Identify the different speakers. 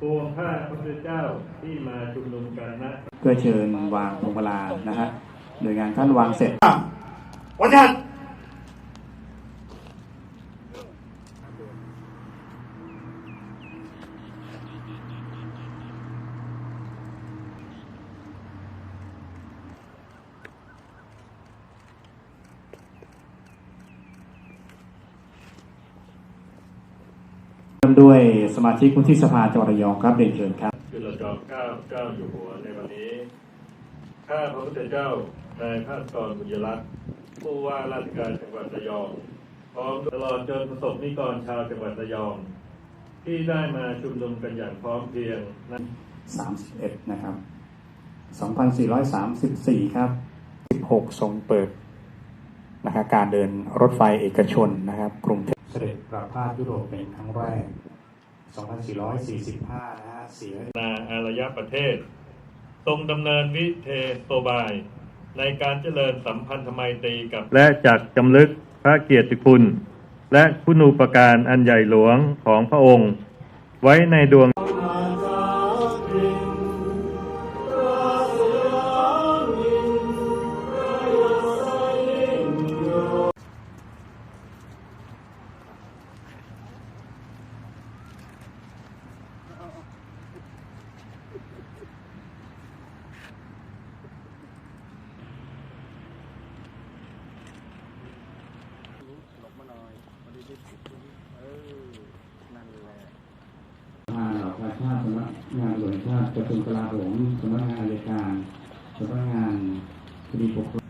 Speaker 1: ปวงข้าพระพุทธเจ้าที่มาชุมนุมกันนะ
Speaker 2: เพื่อเชิญวางพวงมาลานะฮะโดยงานท่านวางเสร็จ
Speaker 3: วันชัด
Speaker 2: เริ่ มด้วยสมาชิกวุฒิสภาจังหวัดระยองครับเรียนเชิญครับ
Speaker 1: คือเราจอมเกล้าเจ้าอยู่หัวในวันนี้ ข้าพระพุทธเจ้านายพาสกรบุญยรัตน์ผู้ว่าราชการจังหวัดระยอง พร้อมตลอดจนประสบนิกรชาวจังหวัดระยอง ที่ได้มาชุมนุมกันอย่างพร้อมเพรียงนั้น
Speaker 2: 31 นะครับ 2434 ครับ 16 ทรงเปิด นะครับการเดินรถไฟเอกชนนะครับกรุงเทพเสด็จประพาสยุโรปเป็นครั้งแรก 2445 นะฮะเสีย
Speaker 1: นาอารยประเทศ ทรงดำเนินวิเทโตบาย ในการเจริญสัมพันธไมตรีกับ และจักจำลึกพระเกียรติคุณ และคุณูปการอันใหญ่หลวงของพระองค์ ไว้ในดวง
Speaker 2: ง กระทรวงกลาโหมสำนักงานอัยการสำนักงานคดีปกครอง